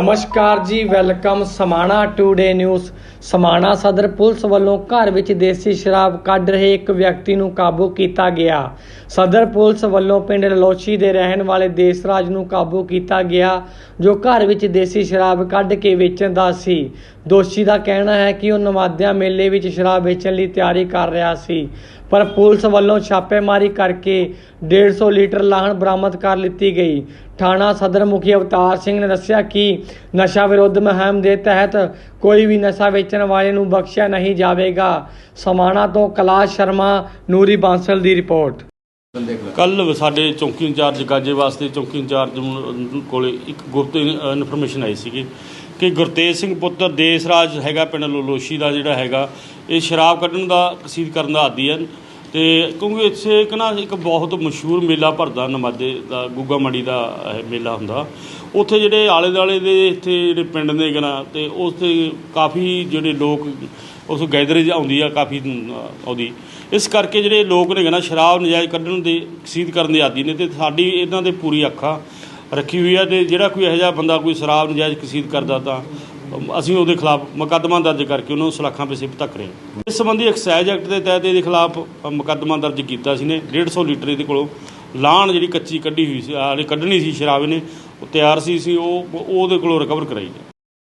ਨਮਸਕਾਰ ਜੀ, welcome Samana today news. Samana ਸਦਰ ਪੁਲਿਸ ਵੱਲੋਂ ਘਰ ਵਿੱਚ ਦੇਸੀ ਸ਼ਰਾਬ ਕੱਢ ਰਹੇ ਇੱਕ ਵਿਅਕਤੀ ਨੂੰ ਕਾਬੂ ਕੀਤਾ ਗਿਆ। ਸਦਰ ਪੁਲਿਸ ਵੱਲੋਂ ਪਿੰਡ ਲਲੋਚੀ ਦੇ ਰਹਿਣ ਵਾਲੇ ਦੇਸਰਾਜ ਨੂੰ ਕਾਬੂ ਕੀਤਾ ਗਿਆ, ਜੋ ਘਰ ਵਿੱਚ ਦੇਸੀ ਸ਼ਰਾਬ ਕੱਢ ਕੇ ਵੇਚਣ ਦਾ ਸੀ। ਦੋਸ਼ੀ ਦਾ ਕਹਿਣਾ ਹੈ ਕਿ ਉਹ ਨਵਾਦਿਆਂ ਮੇਲੇ ਵਿੱਚ ਸ਼ਰਾਬ ਵੇਚਣ ਲਈ ਤਿਆਰੀ ਕਰ ਰਿਹਾ ਸੀ, ਪਰ ਪੁਲਿਸ ਵੱਲੋਂ ਛਾਪੇਮਾਰੀ ਕਰਕੇ 150 ਲੀਟਰ ਲਾਹਣ ਬਰਾਮਦ ਕਰ ਲਿੱਤੀ ਗਈ। ਥਾਣਾ ਸਦਰ ਮੁਖੀ ਅਵਤਾਰ ਸਿੰਘ ਨੇ ਦੱਸਿਆ ਕਿ ਨਸ਼ਾ ਵਿਰੋਧ ਮੁਹਿੰਮ ਦੇ ਤਹਿਤ ਕੋਈ ਵੀ ਨਸ਼ਾ ਵੇਚਣ ਵਾਲੇ ਨੂੰ ਬਖਸ਼ਿਆ ਨਹੀਂ ਜਾਵੇਗਾ। ਸਮਾਣਾ ਤੋਂ ਕੈਲਾਸ਼ ਸ਼ਰਮਾ, ਨੂਰੀ ਬਾਂਸਲ ਦੀ ਰਿਪੋਰਟ। ਕੱਲ ਸਾਡੇ ਚੌਂਕੀ ਇੰਚਾਰਜ ਗਾਜੇ ਵਾਸਤੇ ਚੌਕੀ ਇੰਚਾਰਜ ਨੂੰ- ਕੋਲੇ ਇੱਕ ਗੁਪਤ ਇਨਫੋਰਮੇਸ਼ਨ ਆਈ ਸੀਗੀ ਕਿ ਗੁਰਤੇਜ ਸਿੰਘ ਪੁੱਤਰ ਦੇਸਰਾਜ ਹੈਗਾ, ਪਿੰਡ ਲੋਲੋਸ਼ੀ ਦਾ ਜਿਹੜਾ ਹੈਗਾ, ਇਹ ਸ਼ਰਾਬ ਕੱਢਣ ਦਾ ਕਸੀਦ ਕਰਨ ਦਾ ਆਦੀ ਹੈ ਤੇ ਕਿਉਂਕਿ ਇੱਥੇ ਇੱਕ ਨਾ ਇੱਕ ਬਹੁਤ ਮਸ਼ਹੂਰ ਮੇਲਾ ਭਰਦਾ ਨਮਾਦੇ ਦਾ ਗੁੱਗਾ ਮੜੀ ਦਾ ਇਹ ਮੇਲਾ ਹੁੰਦਾ। ਉੱਥੇ ਜਿਹੜੇ ਆਲੇ ਦੁਆਲੇ ਦੇ ਇੱਥੇ ਜਿਹੜੇ ਪਿੰਡ ਦੇ ਗਨਾ ਤੇ ਉੱਥੇ ਕਾਫੀ ਜਿਹੜੇ ਲੋਕ ਉਸ ਗੈਦਰੇਜ ਆਉਂਦੀ ਆ ਕਾਫੀ ਅਮ, ਆਉਂਦੀ। ਇਸ ਕਰਕੇ ਜਿਹੜੇ ਲੋਕ ਨੇ ਨਾ ਸ਼ਰਾਬ ਨਜਾਇਜ਼ ਕੱਢਣ ਦੇ ਕਸੀਦ ਕਰਨ ਦੇ ਆਦੀ ਨੇ ਤੇ ਸਾਡੀ ਇਹਨਾਂ ਦੇ ਪੂਰੀ ਅੱਖਾਂ ਰੱਖੀ ਹੋਈ ਆ ਤੇ ਜਿਹੜਾ ਕੋਈ ਇਹੋ ਜਿਹਾ ਬੰਦਾ ਕੋਈ ਸ਼ਰਾਬ ਨਜਾਇਜ਼ ਕਸੀਦ ਕਰਦਾ ਤਾਂ ਅਸੀਂ ਉਹਦੇ ਖਿਲਾਫ ਮੁਕੱਦਮਾ ਦਰਜ ਕਰਕੇ ਉਹਨੂੰ ਸਲਾਖਾਂ ਪਿੱਛੇ ਧੱਕ ਰਹੇ ਹਾਂ। ਇਸ ਸੰਬੰਧੀ ਐਕਸਾਈਜ਼ ਐਕਟ ਦੇ ਤਹਿਤ ਇਹਦੇ ਖਿਲਾਫ ਮੁਕੱਦਮਾ ਦਰਜ ਕੀਤਾ ਸੀ ਨੇ 150 ਲੀਟਰ ਇਹਦੇ ਕੋਲੋਂ ਲਾਣ ਜਿਹੜੀ ਕੱਚੀ ਕੱਢੀ ਹੋਈ ਸੀ ਆਲੇ ਕੱਢਣੀ ਸੀ ਸ਼ਰਾਬ ਨੇ ਉਹ ਤਿਆਰ ਸੀ ਸੀ, ਉਹ ਉਹਦੇ ਕੋਲੋਂ ਰਿਕਵਰ ਕਰਾਈ